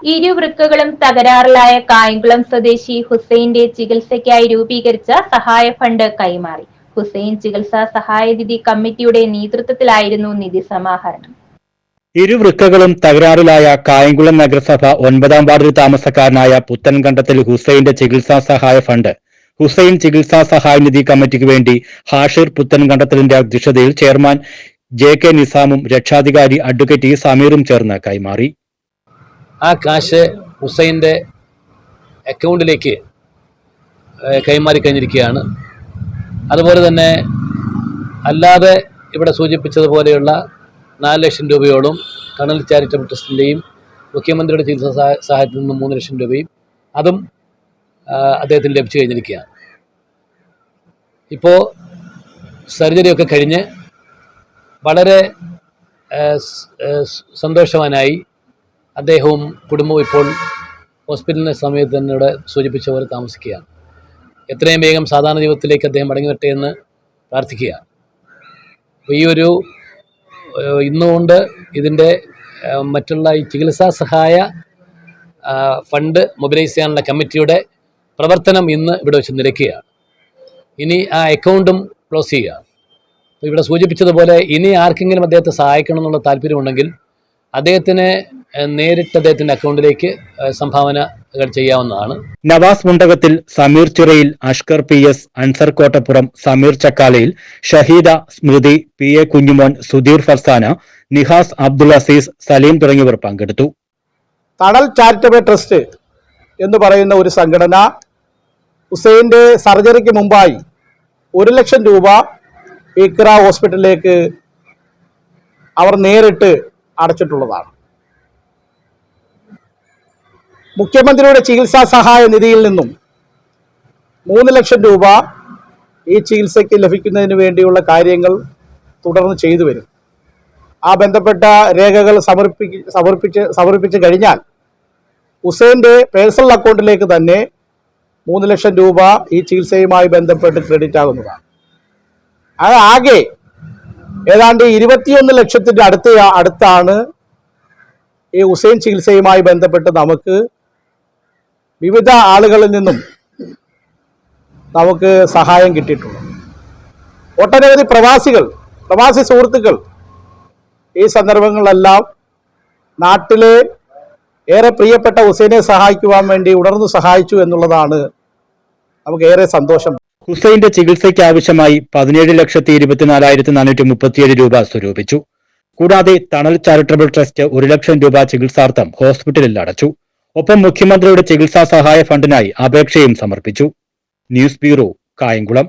ഇരുവൃക്കകളും തകരാറിലായ കായംകുളം സ്വദേശി ഹുസൈന്റെ ചികിത്സയ്ക്കായി രൂപീകരിച്ച സഹായ ഫണ്ട് കൈമാറി. ഹുസൈൻ ചികിത്സാ സഹായനിധി കമ്മിറ്റിയുടെ നേതൃത്വത്തിലായിരുന്നു നിധി സമാഹരണം. ഇരുവൃക്കകളും തകരാറിലായ കായംകുളം നഗരസഭ ഒൻപതാം വാർഡിൽ താമസക്കാരനായ പുത്തൻകണ്ടത്തിൽ ഹുസൈന്റെ ചികിത്സാ സഹായ ഫണ്ട് ഹുസൈൻ ചികിത്സാ സഹായനിധി കമ്മിറ്റിക്ക് വേണ്ടി ഹാഷിർ പുത്തൻകണ്ടത്തിലിന്റെ അധ്യക്ഷതയിൽ ചെയർമാൻ ജെ കെ നിസാമും രക്ഷാധികാരി അഡ്വക്കേറ്റ് ഇ സമീറും ചേർന്ന് കൈമാറി. ആ കാശ് ഹുസൈന്റെ അക്കൗണ്ടിലേക്ക് കൈമാറി കഴിഞ്ഞിരിക്കുകയാണ്. അതുപോലെ തന്നെ അല്ലാതെ ഇവിടെ സൂചിപ്പിച്ചതുപോലെയുള്ള നാല് ലക്ഷം രൂപയോളം കണൽ ചാരിറ്റബിൾ ട്രസ്റ്റിന്റെയും മുഖ്യമന്ത്രിയുടെ ചികിത്സാ സഹായത്തിൽ നിന്നും മൂന്ന് ലക്ഷം രൂപയും അതും അദ്ദേഹത്തിന് ലഭിച്ചു കഴിഞ്ഞിരിക്കുകയാണ്. ഇപ്പോൾ സർജറിയൊക്കെ കഴിഞ്ഞ് വളരെ സന്തോഷവാനായി അദ്ദേഹവും കുടുംബവും ഇപ്പോൾ ഹോസ്പിറ്റലിന്റെ സമയത്ത് തന്നെ ഇവിടെ സൂചിപ്പിച്ച പോലെ താമസിക്കുകയാണ്. എത്രയും വേഗം സാധാരണ ജീവിതത്തിലേക്ക് അദ്ദേഹം മടങ്ങി വരട്ടെ എന്ന് പ്രാർത്ഥിക്കുക അപ്പോൾ ഈ ഒരു ഇന്നുകൊണ്ട് ഇതിന്റെ മറ്റുള്ള ഈ ചികിത്സാ സഹായ ഫണ്ട് മൊബിലൈസ് ചെയ്യാനുള്ള കമ്മിറ്റിയുടെ പ്രവർത്തനം ഇന്ന് ഇവിടെ വെച്ച് നിരക്കുകയാണ്. ഇനി ആ അക്കൗണ്ടും ക്ലോസ് ചെയ്യുക അപ്പോൾ ഇവിടെ സൂചിപ്പിച്ചതുപോലെ ഇനി ആർക്കെങ്കിലും അദ്ദേഹത്തെ സഹായിക്കണമെന്നുള്ള താല്പര്യമുണ്ടെങ്കിൽ അദ്ദേഹത്തിന് നേരിട്ട് അദ്ദേഹത്തിന്റെ അക്കൗണ്ടിലേക്ക് സംഭാവനകൾ ചെയ്യാവുന്നതാണ്. നവാസ് മുണ്ടകത്തിൽ സമീർ ചിറയിൽ Ashkar P S Ansar Kottappuram Sameer ചക്കാലയിൽ Shaheeda Smriti P A Kunjumon Sudheer Farsana Nihas Abdul Azeez Saleem തുടങ്ങിയവർ പങ്കെടുത്തു. തണൽ ചാരിറ്റബിൾ ട്രസ്റ്റ് എന്ന് പറയുന്ന ഒരു സംഘടന ഹുസൈന്റെ സർജറിക്ക് മുമ്പായി ഒരു ലക്ഷം രൂപ ഇക്ര ഹോസ്പിറ്റലിലേക്ക് അവർ നേരിട്ട് അടച്ചിട്ടുള്ളതാണ്. മുഖ്യമന്ത്രിയുടെ ചികിത്സാ സഹായ നിധിയിൽ നിന്നും മൂന്ന് ലക്ഷം രൂപ ഈ ചികിത്സയ്ക്ക് ലഭിക്കുന്നതിന് വേണ്ടിയുള്ള കാര്യങ്ങൾ തുടർന്ന് ചെയ്തു വരും. ആ ബന്ധപ്പെട്ട രേഖകൾ സമർപ്പി സമർപ്പിച്ച് സമർപ്പിച്ച് കഴിഞ്ഞാൽ ഹുസൈന്റെ പേഴ്സണൽ അക്കൗണ്ടിലേക്ക് തന്നെ മൂന്ന് ലക്ഷം രൂപ ഈ ചികിത്സയുമായി ബന്ധപ്പെട്ട് ക്രെഡിറ്റ് ആകുന്നതാണ്. അത് ആകെ ഏതാണ്ട് ഇരുപത്തിയൊന്ന് ലക്ഷത്തിന്റെ അടുത്ത അടുത്താണ് ഈ ഹുസൈൻ ചികിത്സയുമായി ബന്ധപ്പെട്ട് നമുക്ക് വിവിധ ആളുകളിൽ നിന്നും നമുക്ക് സഹായം കിട്ടിയിട്ടുണ്ട്. ഒട്ടനവധി പ്രവാസികൾ പ്രവാസി സുഹൃത്തുക്കൾ ഈ സന്ദർഭങ്ങളിലെല്ലാം നാട്ടിലെ ഏറെ പ്രിയപ്പെട്ട ഹുസൈനെ സഹായിക്കുവാൻ വേണ്ടി ഉണർന്നു സഹായിച്ചു എന്നുള്ളതാണ് നമുക്ക് ഏറെ സന്തോഷം. ഹുസൈന്റെ ചികിത്സയ്ക്ക് ആവശ്യമായി പതിനേഴ് ലക്ഷത്തി ഇരുപത്തിനാലായിരത്തി നാനൂറ്റി മുപ്പത്തിയേഴ് രൂപ സ്വരൂപിച്ചു. കൂടാതെ തണൽ ചാരിറ്റബിൾ ട്രസ്റ്റ് ഒരു ലക്ഷം രൂപ ചികിത്സാർത്ഥം ഹോസ്പിറ്റലിൽ അടച്ചു. ഒപ്പം മുഖ്യമന്ത്രിയുടെ ചികിത്സാ സഹായ ഫണ്ടിനായി അപേക്ഷയും സമർപ്പിച്ചു. News bureau Kayamkulam.